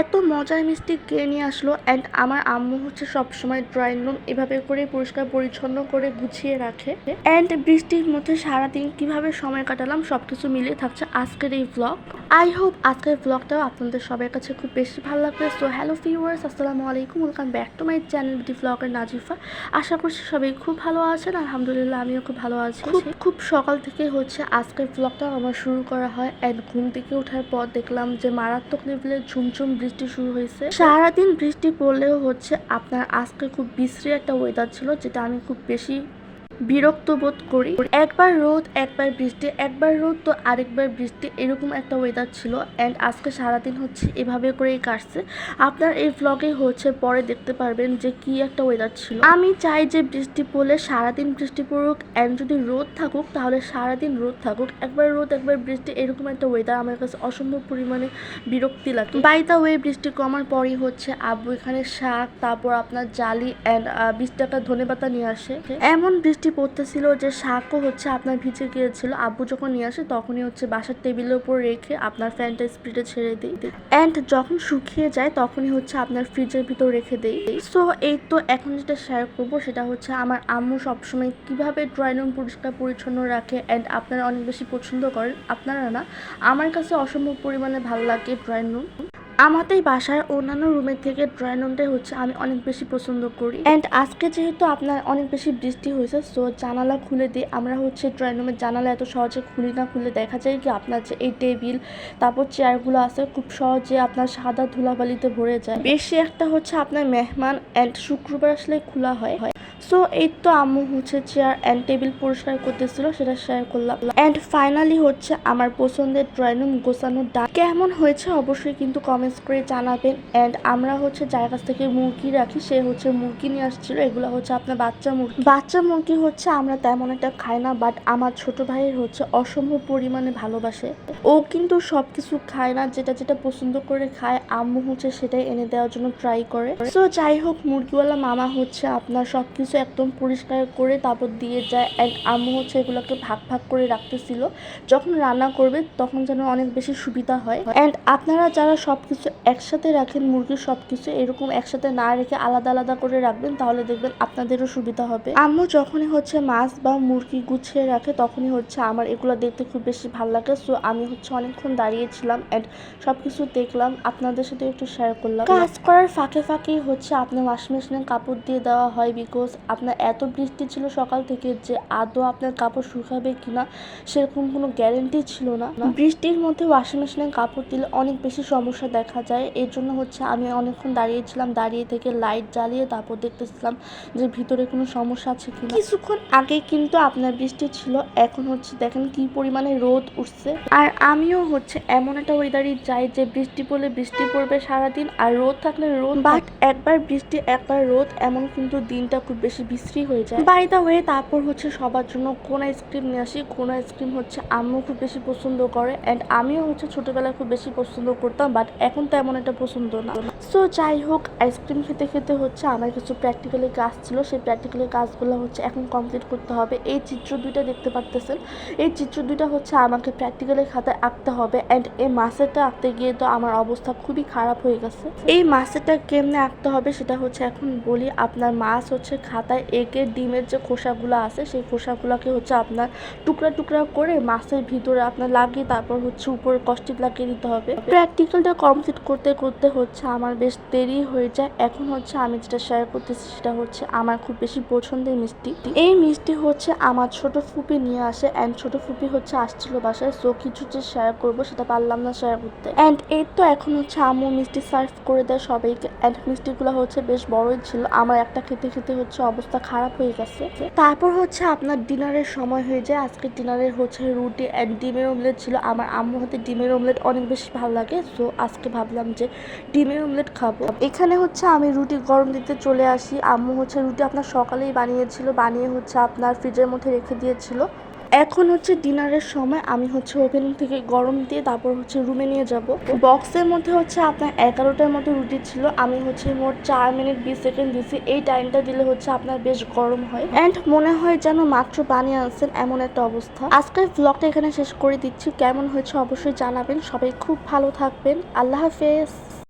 এত মজার মিষ্টি কে নিয়ে আসলো অ্যান্ড আমার আম্মু হচ্ছে সবসময় ড্রয়িং রুম এভাবে করে পরিষ্কার পরিচ্ছন্ন করে গুছিয়ে রাখে। অ্যান্ড বৃষ্টির মধ্যে সারাদিন কীভাবে সময় কাটালাম সবকিছু মিলিয়ে থাকছে আজকের এই ব্লগ আই হোপ আজকের ব্লগটাও আপনাদের সবার কাছে খুব বেশি ভালো লাগবে। সো হ্যালো ভিউয়ার্স আসসালামু আলাইকুম। Welcome back to my channel BT ব্লগের নাজিফা আশা করছি সবাই খুব ভালো আছেন। আলহামদুলিল্লাহ আমিও খুব ভালো আছি। খুব সকাল থেকে হচ্ছে আজকের ব্লগটা আমার শুরু করা হয়। অ্যান্ড ঘুম থেকে ওঠার পর দেখলাম যে মারাত্মক লেভেলে ঝুমঝুম বৃষ্টি শুরু হয়েছে। সারাদিন বৃষ্টি পড়লেও হচ্ছে আপনার আজকে খুব বিশ্রী একটা ওয়েদার ছিল, যেটা আমি খুব বেশি বিরক্ত বোধ করি। একবার রোদ, একবার বৃষ্টি, একবার রোদ তো আরেকবার বৃষ্টি, এরকম একটা ওয়েদার ছিল অ্যান্ড আজকে সারাদিন হচ্ছে এভাবে করেই কাটছে। আপনার এই ব্লগে হচ্ছে পরে দেখতে পারবেন যে কি একটা ওয়েদার ছিল। আমি চাই যে বৃষ্টি পড়লে সারাদিন বৃষ্টি পড়ুক অ্যান্ড যদি রোদ থাকুক তাহলে সারাদিন রোদ থাকুক। একবার রোদ, একবার বৃষ্টি, এরকম একটা ওয়েদার আমার কাছে অসম্ভব পরিমাণে বিরক্তি লাগে। বাই দা ওয়ে বৃষ্টি কমার পরই হচ্ছে আব্বু এখানে শাক, তারপর আপনার জালি অ্যান্ড বিশ টাকা ধনে পাতা নিয়ে আসে। এমন বৃষ্টি পড়তেছিল যে শাকও হচ্ছে আপনার ভিজে গিয়েছিল, আব্বু যখন নিয়ে আসে তখনই হচ্ছে বাসার টেবিলের উপর রেখে আপনার ফ্যানটা স্পিডে ছেড়ে দিই। অ্যান্ড যখন শুকিয়ে যায় তখনই হচ্ছে আপনার ফ্রিজের ভিতর রেখে দেই। সো এই তো এখন যেটা শেয়ার করব সেটা হচ্ছে আমার আম্মু সবসময় কীভাবে ড্রয়িং রুম পরিষ্কার পরিচ্ছন্ন রাখে অ্যান্ড আপনারা অনেক বেশি পছন্দ করেন, আপনারা না? আমার কাছে অসম্ভব পরিমাণে ভালো লাগে ড্রয়িং রুম আমাদের বাসার অন্যান্য রুমের থেকে ড্রয়িং রুমটাই হচ্ছে আমি অনেক বেশি পছন্দ করি। অ্যান্ড আজকে যেহেতু আপনার অনেক বেশি বৃষ্টি হয়েছে সো জানালা খুলে দিয়ে আমরা হচ্ছে ড্রয়িং রুমের জানালা এত সহজে খুলি না খুলে দেখা যায় কি আপনার যে এই টেবিল তারপর চেয়ারগুলো আছে, খুব সহজে আপনার সাদা ধুলাবালিতে ভরে যায়। বেশি একটা হচ্ছে আপনার মেহমান অ্যান্ড শুক্রবার আসলে খোলা হয়। সো এই তো আম্মু হচ্ছে চেয়ার অ্যান্ড টেবিল পরিষ্কার করতেছিল, সেটা শেয়ার করলাম। অ্যান্ড ফাইনালি হচ্ছে আমার পছন্দের ড্রয়িং রুম গোছানোর ডাক কেমন হয়েছে অবশ্যই কিন্তু কমেন্টস করে জানাবেন। অ্যান্ড আমরা হচ্ছে যার কাছ থেকে মুরগি রাখি, সে হচ্ছে মুরগি নিয়ে আসছিল। এগুলো হচ্ছে আপনার বাচ্চা মুরগি। বাচ্চা মুরগি হচ্ছে আমরা তেমন একটা খাই না বাট আমার ছোট ভাইয়ের হচ্ছে অসম্ভব পরিমাণে ভালোবাসে। ও কিন্তু সব কিছু খায় না, যেটা যেটা পছন্দ করে খায়, আম্মু হচ্ছে সেটাই এনে দেওয়ার জন্য ট্রাই করে। সো যাই হোক, মুরগিওয়ালা মামা হচ্ছে আপনার সব কিছু একদম পরিষ্কার করে তারপর দিয়ে যায়। অ্যান্ড আম্মু হচ্ছে এগুলোকে ভাগ ভাগ করে রাখতেছিল। যখন রান্না করবে তখন যেন অনেক বেশি সুবিধা হয়। অ্যান্ড আপনারা যারা সব কিছু একসাথে রাখেন, মুরগির সব কিছু এরকম একসাথে না রেখে আলাদা আলাদা করে রাখবেন, তাহলে দেখবেন আপনাদেরও সুবিধা হবে। আম্মু যখনই হচ্ছে মাছ বা মুরগি গুছিয়ে রাখে, তখনই হচ্ছে আমার এগুলো দেখতে খুব বেশি ভালো লাগে। সো আমি হচ্ছে অনেকক্ষণ দাঁড়িয়েছিলাম অ্যান্ড সব কিছু দেখলাম। আপনাদের সাথে একটু শেয়ার করলাম। কাজ করার ফাঁকে ফাঁকেই হচ্ছে আপনার ওয়াশিং মেশিনে কাপড় দিয়ে দেওয়া হয় বিকজ আপনার এত বৃষ্টি ছিল সকাল থেকে যে আদৌ আপনার কাপড় শুকাবে কিনা সেরকম কোনো গ্যারেন্টি ছিল না। বৃষ্টির মধ্যে ওয়াশিং মেশিনে কাপড় দিলে অনেক বেশি সমস্যা দেখা যায়। এর জন্য হচ্ছে আমি অনেকক্ষণ দাঁড়িয়েছিলাম দাঁড়িয়ে থেকে লাইট জ্বালিয়ে তারপর দেখতেছিলাম যে ভিতরে কোনো সমস্যা আছে কিনা। কিছুক্ষণ আগে কিন্তু আপনার বৃষ্টি ছিল এখন হচ্ছে দেখেন কি পরিমাণে রোদ উঠছে। আর আমিও হচ্ছে এমন একটা ওয়েদারই যাই যে বৃষ্টি পড়লে বৃষ্টি পড়বে সারাদিন আর রোদ থাকলে রোদ বাট একবার বৃষ্টি একবার রোদ এমন কিন্তু দিনটা খুব বেশি বিশ্রী হয়ে যায়। দা ওয়ে তারপর হচ্ছে সবার জন্য কোন আইসক্রিম নিয়ে আসি, কোন আইসক্রিম হচ্ছে আম্মু খুব বেশি পছন্দ করে অ্যান্ড আমিও হচ্ছে ছোটবেলায় খুব বেশি পছন্দ করতাম বাট এখন তো এমন একটা পছন্দ না। সো যাই হোক আইসক্রিম খেতে খেতে হচ্ছে আমার কিছু প্র্যাকটিক্যালি কাজ ছিল, সেই প্র্যাকটিক্যালি কাজগুলো হচ্ছে এখন কমপ্লিট করতে হবে। এই চিত্র দুইটা দেখতে পারতেছেন। এই চিত্র দুইটা হচ্ছে আমাকে প্র্যাকটিক্যালি খাতায় আঁকতে হবে অ্যান্ড এই মাছেরটা আঁকতে গিয়ে তো আমার অবস্থা খুবই খারাপ হয়ে গেছে। এই মাছেরটা কেমনে আঁকতে হবে সেটা হচ্ছে এখন বলি। আপনার মাছ হচ্ছে খাতায় এঁকে ডিমের যে খোসাগুলো আছে, সেই খোসাগুলোকে হচ্ছে আপনার টুকরা টুকরা করে মাছের ভিতরে আপনার লাগিয়ে তারপর হচ্ছে উপরে কষ্টিপ লাগিয়ে দিতে হবে। প্র্যাকটিক্যালটা কমপ্লিট করতে করতে হচ্ছে আমার বেশ দেরি হয়ে যায়। এখন হচ্ছে আমি যেটা শেয়ার করতেছি সেটা হচ্ছে আমার খুব বেশি পছন্দের মিষ্টি। এই মিষ্টি হচ্ছে আমার ছোট ফুপি নিয়ে আসে অ্যান্ড ছোট ফুপি হচ্ছে আসছিল বাসায় সো কিছু যে শেয়ার করব সেটা পারলাম না শেয়ার করতে। অ্যান্ড এই তো এখন হচ্ছে আম্মু মিষ্টি সার্ভ করে দেয় সবাইকে। অ্যান্ড মিষ্টিগুলো হচ্ছে বেশ বড়ই ছিল। আমার একটা খেতে খেতে হচ্ছে অবস্থা খারাপ হয়ে গেছে। তারপর হচ্ছে আপনার ডিনারের সময় হয়ে যায়। আজকে ডিনারের হচ্ছে রুটি অ্যান্ড ডিমের অমলেট ছিল। আমার আম্মু হাতে ডিমের অমলেট অনেক বেশি ভালো লাগে। সো আজকে ভাবলাম যে ডিমের অমলেট খাব। এখানে হচ্ছে আমি রুটি গরম দিতে চলে আসি। আম্মু হচ্ছে রুটি আপনার সকালেই বানিয়েছিল। বানিয়ে হচ্ছে আপনার ফ্রিজের মধ্যে রেখে দিয়েছিল। এখন হচ্ছে ডিনারের সময়, আমি হচ্ছে ওভেন থেকে গরম দিয়ে তারপর হচ্ছে রুমে নিয়ে যাব। বক্সের মধ্যে হচ্ছে আপনার এগারোটার মতো রুটি ছিল, আমি হচ্ছে মোট চার মিনিট বিশ সেকেন্ড দিছি, এই টাইমটা দিলে হচ্ছে আপনার বেশ গরম হয়। অ্যান্ড মনে হয় যেন মাত্র বানিয়ে আনছেন এমন একটা অবস্থা। আজকের ব্লগটা এখানে শেষ করে দিচ্ছি, কেমন হয়েছে অবশ্যই জানাবেন, সবাই খুব ভালো থাকবেন, আল্লাহ হাফেজ।